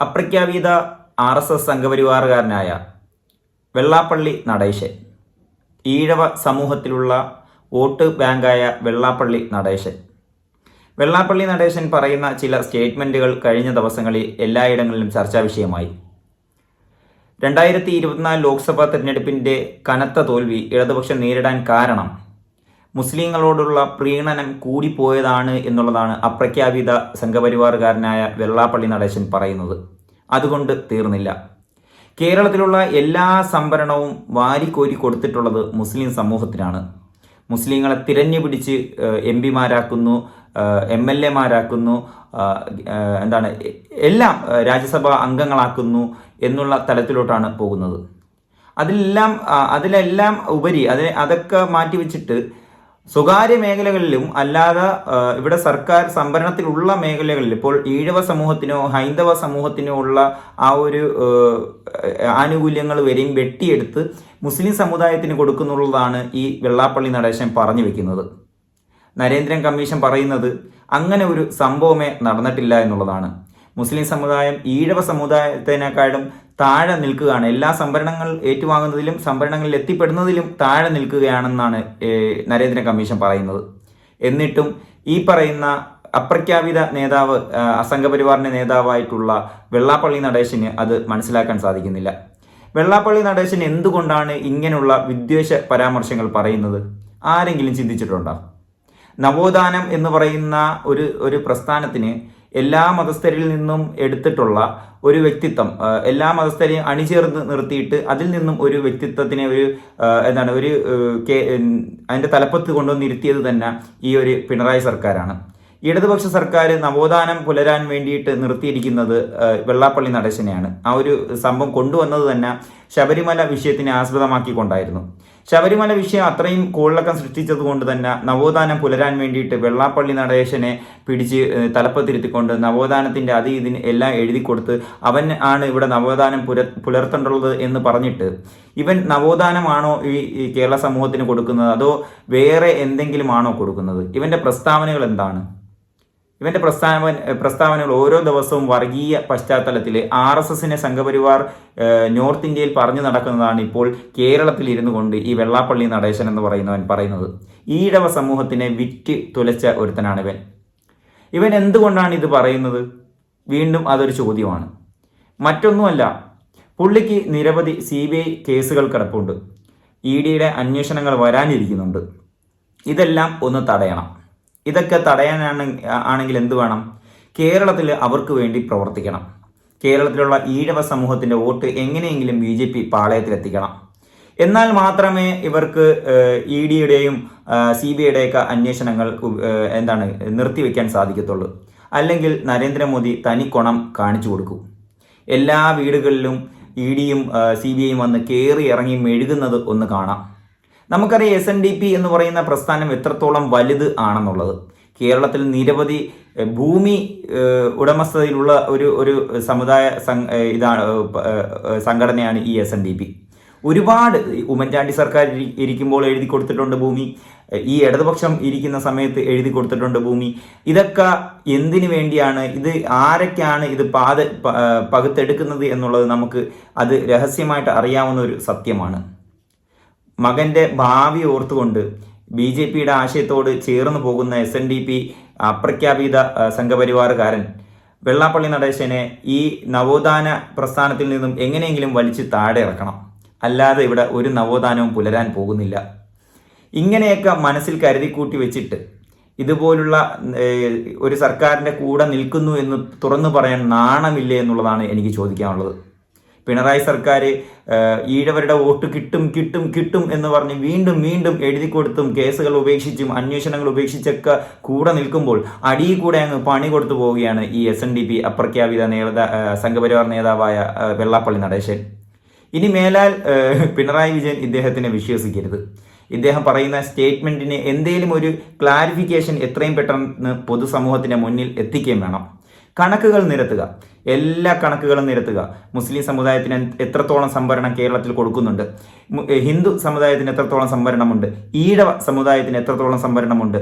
അപ്രഖ്യാപിത R S S സംഘപരിവാറുകാരനായ വെള്ളാപ്പള്ളി നടേശൻ. ഈഴവ സമൂഹത്തിലുള്ള vote ബാങ്കായ വെള്ളാപ്പള്ളി നടേശൻ. വെള്ളാപ്പള്ളി നടേശൻ പറയുന്ന ചില സ്റ്റേറ്റ്മെന്റുകൾ കഴിഞ്ഞ ദിവസങ്ങളിൽ എല്ലായിടങ്ങളിലും ചർച്ചാ വിഷയമായി. രണ്ടായിരത്തി ഇരുപത്തിനാല് ലോക്സഭാ തെരഞ്ഞെടുപ്പിന്റെ കനത്ത തോൽവി ഇടതുപക്ഷം നേരിടാൻ കാരണം മുസ്ലിങ്ങളോടുള്ള പ്രീണനം കൂടിപ്പോയതാണ് എന്നുള്ളതാണ് അപ്രഖ്യാപിത സംഘപരിവാറുകാരനായ വെള്ളാപ്പള്ളി നടേശൻ പറയുന്നത്. അതുകൊണ്ട് തീർന്നില്ല. കേരളത്തിലുള്ള എല്ലാ സംഭരണവും വാരിക്കോരി കൊടുത്തിട്ടുള്ളത് മുസ്ലിം സമൂഹത്തിനാണ്. മുസ്ലിങ്ങളെ തിരഞ്ഞു പിടിച്ച് എം പിമാരാക്കുന്നു എം എൽ എമാരാക്കുന്നു എന്താണ് എല്ലാം രാജ്യസഭാ അംഗങ്ങളാക്കുന്നു എന്നുള്ള തലത്തിലോട്ടാണ് പോകുന്നത്. അതിലെല്ലാം അതിലെല്ലാം ഉപരി അതിനെ അതൊക്കെ മാറ്റിവെച്ചിട്ട് സ്വകാര്യ മേഖലകളിലും അല്ലാതെ ഇവിടെ സർക്കാർ സംഭരണത്തിലുള്ള മേഖലകളിൽ ഇപ്പോൾ ഈഴവ സമൂഹത്തിനോ ഹൈന്ദവ സമൂഹത്തിനോ ഉള്ള ആ ഒരു ആനുകൂല്യങ്ങൾ വരെയും വെട്ടിയെടുത്ത് മുസ്ലിം സമുദായത്തിന് കൊടുക്കുന്നുള്ളതാണ് ഈ വെള്ളാപ്പള്ളി നടേശൻ പറഞ്ഞു വെക്കുന്നത്. നരേന്ദ്രൻ കമ്മീഷൻ പറയുന്നത് അങ്ങനെ ഒരു സംഭവമേ നടന്നിട്ടില്ല എന്നുള്ളതാണ്. മുസ്ലിം സമുദായം ഈഴവ സമുദായത്തിനേക്കാളും താഴെ നിൽക്കുകയാണ്. എല്ലാ സംഭരണങ്ങൾ ഏറ്റുവാങ്ങുന്നതിലും സംഭരണങ്ങളിൽ എത്തിപ്പെടുന്നതിലും താഴെ നിൽക്കുകയാണെന്നാണ് നരേന്ദ്ര കമ്മീഷൻ പറയുന്നത്. എന്നിട്ടും ഈ പറയുന്ന അപ്രഖ്യാപിത നേതാവ് അസംഘപരിവാറിന്റെ നേതാവായിട്ടുള്ള വെള്ളാപ്പള്ളി നടേശന് അത് മനസ്സിലാക്കാൻ സാധിക്കുന്നില്ല. വെള്ളാപ്പള്ളി നടേശൻ എന്തുകൊണ്ടാണ് ഇങ്ങനെയുള്ള വിദ്വേഷ പരാമർശങ്ങൾ പറയുന്നത്? ആരെങ്കിലും ചിന്തിച്ചിട്ടുണ്ടോ? നവോത്ഥാനം എന്ന് പറയുന്ന ഒരു ഒരു പ്രസ്ഥാനത്തിന് എല്ലാ മതസ്ഥരിൽ നിന്നും എടുത്തിട്ടുള്ള ഒരു വ്യക്തിത്വം എല്ലാ മതസ്ഥരെയും അണിചേർന്ന് നിർത്തിയിട്ട് അതിൽ നിന്നും ഒരു വ്യക്തിത്വത്തിനെ ഒരു എന്താണ് ഒരു അതിന്റെ തലപ്പത്ത് കൊണ്ടുവന്നിരുത്തിയത് തന്നെ ഈ ഒരു പിണറായി സർക്കാരാണ്. ഇടതുപക്ഷ സർക്കാർ നവോത്ഥാനം പുലരാൻ വേണ്ടിയിട്ട് നിർത്തിയിരിക്കുന്നത് വെള്ളാപ്പള്ളി നടേശനെയാണ്. ആ ഒരു സംഭവം കൊണ്ടുവന്നത് തന്നെ ശബരിമല വിഷയത്തിനെ ആസ്പദമാക്കിക്കൊണ്ടായിരുന്നു. ശബരിമല വിഷയം അത്രയും കോളിളക്കം സൃഷ്ടിച്ചത് കൊണ്ട് തന്നെ നവോത്ഥാനം പുലരാൻ വേണ്ടിയിട്ട് വെള്ളാപ്പള്ളി നടേശനെ പിടിച്ച് തലപ്പത്തിരുത്തിക്കൊണ്ട് നവോത്ഥാനത്തിന്റെ അതി ഇതിന് എല്ലാം എഴുതി കൊടുത്ത് അവൻ ആണ് ഇവിടെ നവോത്ഥാനം പുര പുലർത്തേണ്ടുള്ളത് എന്ന് പറഞ്ഞിട്ട് ഇവൻ നവോത്ഥാനമാണോ ഈ കേരള സമൂഹത്തിന് കൊടുക്കുന്നത്? അതോ വേറെ എന്തെങ്കിലും ആണോ കൊടുക്കുന്നത്? ഇവന്റെ പ്രസ്താവനകൾ എന്താണ്? ഇവന്റെ പ്രസ്താവന പ്രസ്താവനകൾ ഓരോ ദിവസവും വർഗീയ പശ്ചാത്തലത്തിൽ ആർ എസ് എസിനെ സംഘപരിവാർ നോർത്ത് ഇന്ത്യയിൽ പറഞ്ഞു നടക്കുന്നതാണ് ഇപ്പോൾ കേരളത്തിൽ ഇരുന്നു കൊണ്ട് ഈ വെള്ളാപ്പള്ളി നടേശൻ എന്ന് പറയുന്നവൻ പറയുന്നത്. ഈഴവ സമൂഹത്തിനെ വിറ്റ് തുലച്ച ഒരുത്തനാണ് ഇവൻ ഇവൻ എന്തുകൊണ്ടാണ് ഇത് പറയുന്നത്? വീണ്ടും അതൊരു ചോദ്യമാണ്. മറ്റൊന്നുമല്ല പുള്ളിക്ക് നിരവധി സി ബി ഐ കേസുകൾ കിടപ്പുണ്ട്. ഇ ഡിയുടെ അന്വേഷണങ്ങൾ വരാനിരിക്കുന്നുണ്ട്. ഇതെല്ലാം ഒന്ന് തടയണം. ഇതൊക്കെ തടയാനാണ് ആണെങ്കിൽ എന്ത് വേണം? കേരളത്തിൽ അവർക്ക് വേണ്ടി പ്രവർത്തിക്കണം. കേരളത്തിലുള്ള ഈഴവ സമൂഹത്തിന്റെ വോട്ട് എങ്ങനെയെങ്കിലും ബി ജെ പി പാളയത്തിലെത്തിക്കണം. എന്നാൽ മാത്രമേ ഇവർക്ക് ഇ ഡിയുടെയും സി ബി ഐയുടെയൊക്കെ അന്വേഷണങ്ങൾ എന്താണ് നിർത്തിവെക്കാൻ സാധിക്കത്തുള്ളൂ. അല്ലെങ്കിൽ നരേന്ദ്രമോദി തനിക്കൊണം കാണിച്ചു കൊടുക്കും. എല്ലാ വീടുകളിലും ഇ ഡിയും സി ബി ഐയും വന്ന് കയറി ഇറങ്ങി മെഴുകുന്നത് ഒന്ന് കാണാം. നമുക്കറിയാം എസ് എൻ ഡി പി എന്ന് പറയുന്ന പ്രസ്ഥാനം എത്രത്തോളം വലുത് ആണെന്നുള്ളത്. കേരളത്തിൽ നിരവധി ഭൂമി ഉടമസ്ഥതയിലുള്ള ഒരു ഒരു സമുദായ ഇതാണ് സംഘടനയാണ് ഈ എസ് എൻ ഡി പി ഒരുപാട് ഉമ്മൻചാണ്ടി സർക്കാർ ഇരിക്കുമ്പോൾ എഴുതി കൊടുത്തിട്ടുണ്ട് ഭൂമി. ഈ ഇടതുപക്ഷം ഇരിക്കുന്ന സമയത്ത് എഴുതി കൊടുത്തിട്ടുണ്ട് ഭൂമി. ഇതൊക്കെ എന്തിനു വേണ്ടിയാണ്? ഇത് ആരൊക്കെയാണ് ഇത് പാത പകുത്തെടുക്കുന്നത് എന്നുള്ളത് നമുക്ക് അത് രഹസ്യമായിട്ട് അറിയാവുന്ന ഒരു സത്യമാണ്. മകന്റെ ഭാവി ഓർത്തുകൊണ്ട് ബി ജെ പിയുടെ ആശയത്തോട് ചേർന്ന് പോകുന്ന എസ് എൻ ഡി പി അപ്രഖ്യാപിത സംഘപരിവാറുകാരൻ വെള്ളാപ്പള്ളി നടേശനെ ഈ നവോത്ഥാന പ്രസ്ഥാനത്തിൽ നിന്നും എങ്ങനെയെങ്കിലും വലിച്ചു താഴെ ഇറക്കണം. അല്ലാതെ ഇവിടെ ഒരു നവോത്ഥാനവും പുലരാൻ പോകുന്നില്ല. ഇങ്ങനെയൊക്കെ മനസ്സിൽ കരുതിക്കൂട്ടി വെച്ചിട്ട് ഇതുപോലുള്ള ഒരു സർക്കാരിന്റെ കൂടെ നിൽക്കുന്നു എന്ന് തുറന്നു പറയാൻ നാണമില്ലേ എന്നുള്ളതാണ് എനിക്ക് ചോദിക്കാനുള്ളത്. പിണറായി സർക്കാർ ഈഴവരുടെ വോട്ട് കിട്ടും കിട്ടും കിട്ടും എന്ന് പറഞ്ഞ് വീണ്ടും വീണ്ടും എഴുതി കൊടുത്തും കേസുകൾ ഉപേക്ഷിച്ചും അന്വേഷണങ്ങൾ ഉപേക്ഷിച്ചൊക്കെ കൂടെ നിൽക്കുമ്പോൾ അടിയിൽ കൂടെ അങ്ങ് പണി കൊടുത്തു പോവുകയാണ് ഈ എസ് എൻ ഡി പി അപ്രഖ്യാപിത നേതാ സംഘപരിവാർ നേതാവായ വെള്ളാപ്പള്ളി നടേശൻ. ഇനി മേലാൽ പിണറായി വിജയൻ ഇദ്ദേഹത്തിനെ വിശ്വസിക്കരുത്. ഇദ്ദേഹം പറയുന്ന സ്റ്റേറ്റ്മെന്റിന് എന്തെങ്കിലും ഒരു ക്ലാരിഫിക്കേഷൻ എത്രയും പെട്ടെന്ന് പൊതുസമൂഹത്തിന്റെ മുന്നിൽ എത്തിക്കുകയും വേണം. കണക്കുകൾ നിരത്തുക. എല്ലാ കണക്കുകളും നിരത്തുക. മുസ്ലിം സമുദായത്തിന് എത്രത്തോളം സംവരണം കേരളത്തിൽ കൊടുക്കുന്നുണ്ട്? ഹിന്ദു സമുദായത്തിന് എത്രത്തോളം സംവരണമുണ്ട്? ഈഴവ സമുദായത്തിന് എത്രത്തോളം സംവരണമുണ്ട്?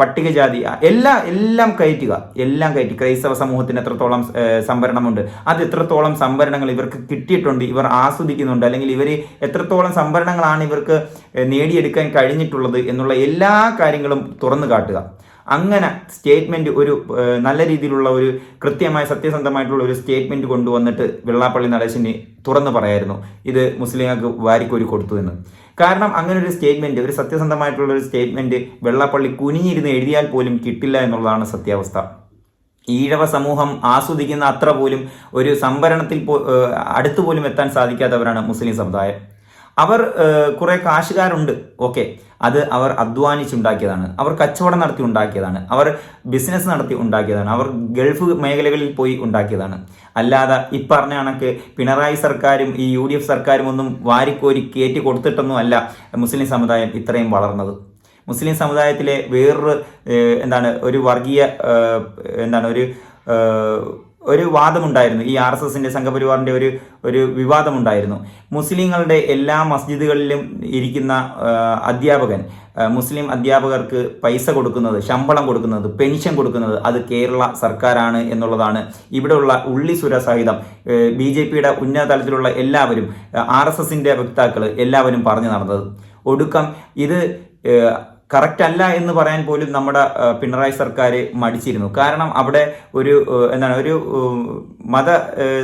പട്ടികജാതി എല്ലാ എല്ലാം കയറ്റുക. എല്ലാം കയറ്റി. ക്രൈസ്തവ സമൂഹത്തിന് എത്രത്തോളം സംവരണമുണ്ട്? അത് എത്രത്തോളം സംവരണങ്ങൾ ഇവർക്ക് കിട്ടിയിട്ടുണ്ട് ഇവർ ആസ്വദിക്കുന്നുണ്ട് അല്ലെങ്കിൽ ഇവർ എത്രത്തോളം സംവരണങ്ങളാണ് ഇവർക്ക് നേടിയെടുക്കാൻ കഴിഞ്ഞിട്ടുള്ളത് എന്നുള്ള എല്ലാ കാര്യങ്ങളും തുറന്നു കാട്ടുക. അങ്ങനെ സ്റ്റേറ്റ്മെന്റ് ഒരു നല്ല രീതിയിലുള്ള ഒരു കൃത്യമായ സത്യസന്ധമായിട്ടുള്ള ഒരു സ്റ്റേറ്റ്മെന്റ് കൊണ്ടുവന്നിട്ട് വെള്ളാപ്പള്ളി നടേശന് തുറന്നു പറയായിരുന്നു. ഇത് മുസ്ലിങ്ങൾക്ക് വാരിക്കോരി കൊടുത്തു എന്ന്. കാരണം അങ്ങനെ ഒരു സ്റ്റേറ്റ്മെന്റ് ഒരു സത്യസന്ധമായിട്ടുള്ള ഒരു സ്റ്റേറ്റ്മെന്റ് വെള്ളാപ്പള്ളി കുനിഞ്ഞിരുന്ന് എഴുതിയാൽ പോലും കിട്ടില്ല എന്നുള്ളതാണ് സത്യാവസ്ഥ. ഈഴവ സമൂഹം ആസ്വദിക്കുന്ന അത്ര പോലും ഒരു സംവരണത്തിൽ പോ ഏഹ് അടുത്ത് പോലും എത്താൻ സാധിക്കാത്തവരാണ് മുസ്ലിം സമുദായം. അവർ കുറേ കാശുകാരുണ്ട്. ഓക്കെ. അത് അവർ അധ്വാനിച്ചുണ്ടാക്കിയതാണ്. അവർ കച്ചവടം നടത്തി ഉണ്ടാക്കിയതാണ്. അവർ ബിസിനസ് നടത്തി ഉണ്ടാക്കിയതാണ്. അവർ ഗൾഫ് മേഖലകളിൽ പോയി ഉണ്ടാക്കിയതാണ്. അല്ലാതെ ഈ പറഞ്ഞ കണക്ക് പിണറായി സർക്കാരും ഈ യു ഡി എഫ് സർക്കാരും ഒന്നും വാരിക്കോരി കയറ്റി കൊടുത്തിട്ടൊന്നും അല്ല മുസ്ലിം സമുദായം ഇത്രയും വളർന്നത്. മുസ്ലിം സമുദായത്തിലെ വേറൊരു എന്താണ് ഒരു വർഗീയ എന്താണ് ഒരു ഒരു വാദമുണ്ടായിരുന്നു. ഈ ആർ എസ് എസിന്റെ സംഘപരിവാറിന്റെ ഒരു ഒരു വിവാദമുണ്ടായിരുന്നു. മുസ്ലിങ്ങളുടെ എല്ലാ മസ്ജിദുകളിലും ഇരിക്കുന്ന അധ്യാപകൻ മുസ്ലിം അധ്യാപകർക്ക് പൈസ കൊടുക്കുന്നത് ശമ്പളം കൊടുക്കുന്നത് പെൻഷൻ കൊടുക്കുന്നത് അത് കേരള സർക്കാരാണ് എന്നുള്ളതാണ് ഇവിടെയുള്ള ഉള്ളിസുര സഹിതം. ബി ജെ പിയുടെ ഉന്നത തലത്തിലുള്ള എല്ലാവരും ആർ എസ് എസിന്റെ വക്താക്കൾ എല്ലാവരും പറഞ്ഞു നടന്നത്. ഒടുക്കം ഇത് കറക്റ്റ് അല്ല എന്ന് പറയാൻ പോലും നമ്മുടെ പിണറായി സർക്കാർ മടിച്ചിരുന്നു. കാരണം അവിടെ ഒരു എന്താണ് ഒരു മത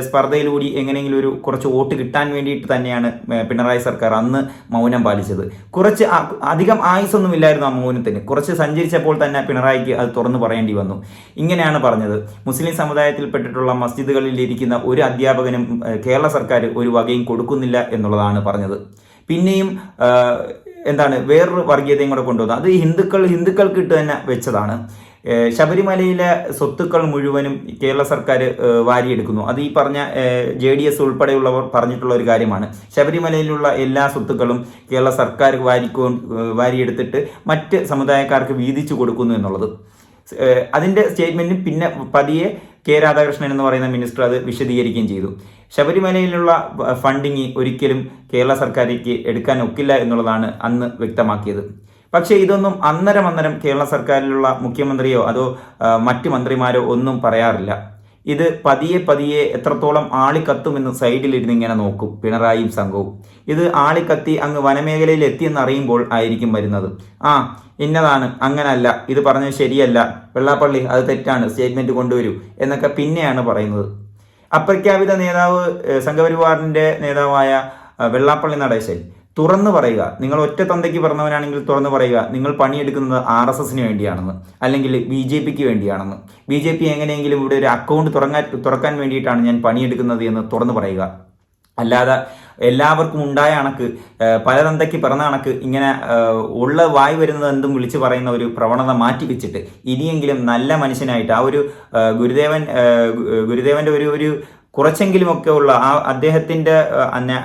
സ്പർദ്ധയിലൂടി എങ്ങനെയെങ്കിലും ഒരു കുറച്ച് വോട്ട് കിട്ടാൻ വേണ്ടിയിട്ട് തന്നെയാണ് പിണറായി സർക്കാർ അന്ന് മൗനം പാലിച്ചത്. കുറച്ച് അധികം ആയുസൊന്നും ഇല്ലായിരുന്നു ആ മൗനത്തിന്. കുറച്ച് സഞ്ചരിച്ചപ്പോൾ തന്നെ പിണറായിക്ക് അത് തുറന്നു പറയേണ്ടി വന്നു. ഇങ്ങനെയാണ് പറഞ്ഞത്. മുസ്ലിം സമുദായത്തിൽപ്പെട്ടിട്ടുള്ള മസ്ജിദുകളിൽ ഇരിക്കുന്ന ഒരു അധ്യാപകനും കേരള സർക്കാർ ഒരു വകയും കൊടുക്കുന്നില്ല എന്നുള്ളതാണ് പറഞ്ഞത്. പിന്നെയും എന്താണ് വേറൊരു വർഗീയതയും കൂടെ കൊണ്ടുവന്നത്. അത് ഹിന്ദുക്കൾ ഹിന്ദുക്കൾക്ക് ഇട്ട് തന്നെ വെച്ചതാണ്. ശബരിമലയിലെ സ്വത്തുക്കൾ മുഴുവനും കേരള സർക്കാർ വാരിയെടുക്കുന്നു. അത് ഈ പറഞ്ഞ ജെ ഡി എസ് ഉൾപ്പെടെയുള്ളവർ പറഞ്ഞിട്ടുള്ള ഒരു കാര്യമാണ്. ശബരിമലയിലുള്ള എല്ലാ സ്വത്തുക്കളും കേരള സർക്കാർ വാരിക്കോ വാരിയെടുത്തിട്ട് മറ്റ് സമുദായക്കാർക്ക് വീതിച്ചു കൊടുക്കുന്നു എന്നുള്ളത്. അതിന്റെ സ്റ്റേറ്റ്മെന്റും പിന്നെ പതിയെ കെ രാധാകൃഷ്ണൻ എന്ന് പറയുന്ന മിനിസ്റ്റർ അത് വിശദീകരിക്കുകയും ചെയ്തു. ശബരിമലയിലുള്ള ഫണ്ടിങ് ഒരിക്കലും കേരള സർക്കാരിലേക്ക് എടുക്കാൻ ഒക്കില്ല എന്നുള്ളതാണ് അന്ന് വ്യക്തമാക്കിയത്. പക്ഷേ ഇതൊന്നും അന്നരം അന്നരം കേരള സർക്കാരിലുള്ള മുഖ്യമന്ത്രിയോ അതോ മറ്റു മറ്റ് മന്ത്രിമാരോ ഒന്നും പറയാറില്ല. ഇത് പതിയെ പതിയെ എത്രത്തോളം ആളിക്കത്തുമെന്ന് സൈഡിലിരുന്ന് ഇങ്ങനെ നോക്കും പിണറായിയും സംഘവും. ഇത് ആളിക്കത്തി അങ്ങ് വനമേഖലയിൽ എത്തിയെന്ന് അറിയുമ്പോൾ ആയിരിക്കും വരുന്നത്. ആ ഇന്നതാണ്. അങ്ങനല്ല. ഇത് പറഞ്ഞത് ശരിയല്ല. വെള്ളാപ്പള്ളി അത് തെറ്റാണ്. സ്റ്റേറ്റ്മെന്റ് കൊണ്ടുവരൂ എന്നൊക്കെ പിന്നെയാണ് പറയുന്നത്. അപ്രഖ്യാപിത നേതാവ് സംഘപരിവാറിന്റെ നേതാവായ വെള്ളാപ്പള്ളി നടേശൻ തുറന്നു പറയുക. നിങ്ങൾ ഒറ്റ തന്തയ്ക്ക് പറഞ്ഞവനാണെങ്കിൽ തുറന്നു പറയുക. നിങ്ങൾ പണിയെടുക്കുന്നത് ആർ എസ് എസിന് വേണ്ടിയാണെന്ന് അല്ലെങ്കിൽ ബി ജെ പിക്ക് വേണ്ടിയാണെന്ന്. ബി ജെ പി എങ്ങനെയെങ്കിലും ഇവിടെ ഒരു അക്കൗണ്ട് തുറങ്ങാൻ തുറക്കാൻ വേണ്ടിയിട്ടാണ് ഞാൻ പണിയെടുക്കുന്നത് എന്ന് തുറന്നു പറയുക. അല്ലാതെ എല്ലാവർക്കും ഉണ്ടായ അണക്ക് പലതന്തയ്ക്ക് പിറന്ന അണക്ക് ഇങ്ങനെ ഉള്ള വായി വരുന്നത് എന്തും വിളിച്ചു പറയുന്ന ഒരു പ്രവണത മാറ്റി വെച്ചിട്ട് ഇനിയെങ്കിലും നല്ല മനുഷ്യനായിട്ട് ആ ഒരു ഗുരുദേവൻ ഗുരുദേവന്റെ ഒരു ഒരു കുറച്ചെങ്കിലുമൊക്കെ ഉള്ള ആ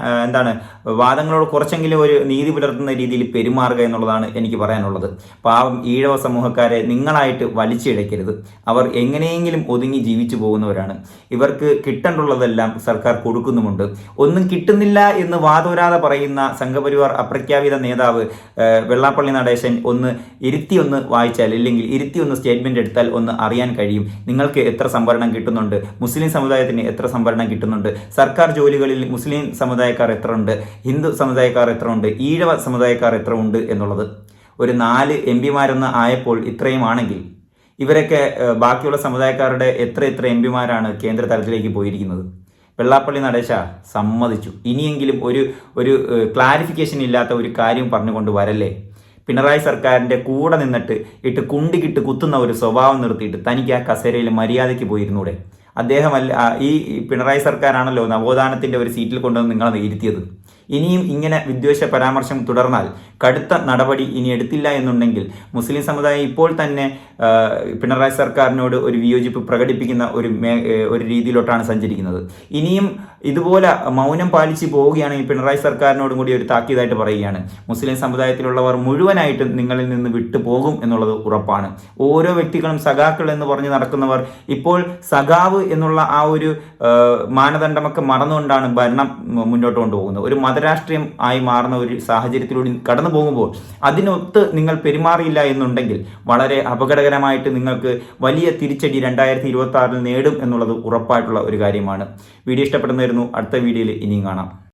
ഏഹ്, എന്താണ് വാദങ്ങളോട് കുറച്ചെങ്കിലും ഒരു നീതി പുലർത്തുന്ന രീതിയിൽ പെരുമാറുക എന്നുള്ളതാണ് എനിക്ക് പറയാനുള്ളത്. പാവം ഈഴവ സമൂഹക്കാരെ നിങ്ങളായിട്ട് വലിച്ചിഴക്കരുത് അവർ എങ്ങനെയെങ്കിലും ഒതുങ്ങി ജീവിച്ചു പോകുന്നവരാണ്. ഇവർക്ക് കിട്ടേണ്ടുള്ളതെല്ലാം സർക്കാർ കൊടുക്കുന്നുമുണ്ട്. ഒന്നും കിട്ടുന്നില്ല എന്ന് വാദോരാതെ പറയുന്ന സംഘപരിവാർ അപ്രഖ്യാപിത നേതാവ് വെള്ളാപ്പള്ളി നടേശൻ ഒന്ന് ഇരുത്തി ഒന്ന് വായിച്ചാൽ അല്ലെങ്കിൽ ഇരുത്തി ഒന്ന് സ്റ്റേറ്റ്മെന്റ് എടുത്താൽ ഒന്ന് അറിയാൻ കഴിയും. നിങ്ങൾക്ക് എത്ര സംവരണം കിട്ടുന്നുണ്ട്? മുസ്ലിം സമുദായത്തിന് എത്ര സംവരണം കിട്ടുന്നുണ്ട്? സർക്കാർ ജോലികളിൽ മുസ്ലിം സമുദായക്കാർ എത്ര ഉണ്ട് ഹിന്ദു സമുദായക്കാർ എത്ര ഉണ്ട് ഈഴവ സമുദായക്കാർ എത്ര ഉണ്ട് എന്നുള്ളത്. ഒരു നാല് എം പിമാരൊന്ന് ആയപ്പോൾ ഇത്രയുമാണെങ്കിൽ ഇവരൊക്കെ ബാക്കിയുള്ള സമുദായക്കാരുടെ എത്ര എത്ര എം പിമാരാണ് കേന്ദ്ര തലത്തിലേക്ക് പോയിരിക്കുന്നത്? വെള്ളാപ്പള്ളി നടേശ സമ്മതിച്ചു. ഇനിയെങ്കിലും ഒരു ഒരു ക്ലാരിഫിക്കേഷൻ ഇല്ലാത്ത ഒരു കാര്യം പറഞ്ഞുകൊണ്ട് വരല്ലേ? പിണറായി സർക്കാരിന്റെ കൂടെ നിന്നിട്ട് ഇട്ട് കുണ്ടിക്കിട്ട് കുത്തുന്ന ഒരു സ്വഭാവം നിർത്തിയിട്ട് തനിക്ക് ആ കസേരയിൽ മര്യാദയ്ക്ക് പോയിരുന്നൂടെ? അദ്ദേഹമല്ല ഈ പിണറായി സർക്കാരാണല്ലോ നവോത്ഥാനത്തിന്റെ ഒരു സീറ്റിൽ കൊണ്ടുവന്ന് നിങ്ങളെ ഇരുത്തിയത്. ഇനിയും ഇങ്ങനെ വിദ്വേഷ പരാമർശം തുടർന്നാൽ കടുത്ത നടപടി ഇനി എടുത്തില്ല എന്നുണ്ടെങ്കിൽ മുസ്ലിം സമുദായം ഇപ്പോൾ തന്നെ പിണറായി സർക്കാരിനോട് ഒരു വിയോജിപ്പ് പ്രകടിപ്പിക്കുന്ന ഒരു ഒരു രീതിയിലോട്ടാണ് സഞ്ചരിക്കുന്നത്. ഇനിയും ഇതുപോലെ മൗനം പാലിച്ച് പോവുകയാണെങ്കിൽ പിണറായി സർക്കാരിനോടും കൂടി ഒരു താക്കീതായിട്ട് പറയുകയാണ്. മുസ്ലിം സമുദായത്തിലുള്ളവർ മുഴുവനായിട്ടും നിങ്ങളിൽ നിന്ന് വിട്ടുപോകും എന്നുള്ളത് ഉറപ്പാണ്. ഓരോ വ്യക്തികളും സഖാക്കൾ എന്ന് പറഞ്ഞ് നടക്കുന്നവർ ഇപ്പോൾ സഖാവ് എന്നുള്ള ആ ഒരു മാനദണ്ഡമൊക്കെ മറന്നുകൊണ്ടാണ് ഭരണം മുന്നോട്ട് കൊണ്ടുപോകുന്നത്. ഒരു മതരാഷ്ട്രീയം ആയി മാറുന്ന ഒരു സാഹചര്യത്തിലൂടെ കടന്നു പോകുമ്പോൾ അതിനൊത്ത് നിങ്ങൾ പെരുമാറിയില്ല എന്നുണ്ടെങ്കിൽ വളരെ അപകടകരമായിട്ട് നിങ്ങൾക്ക് വലിയ തിരിച്ചടി രണ്ടായിരത്തി ഇരുപത്തി ആറിൽ നേടും എന്നുള്ളത് ഉറപ്പായിട്ടുള്ള ഒരു കാര്യമാണ്. വീഡിയോ ഇഷ്ടപ്പെടുന്നതായിരുന്നു അടുത്ത വീഡിയോയിൽ ഇനിയും കാണാം.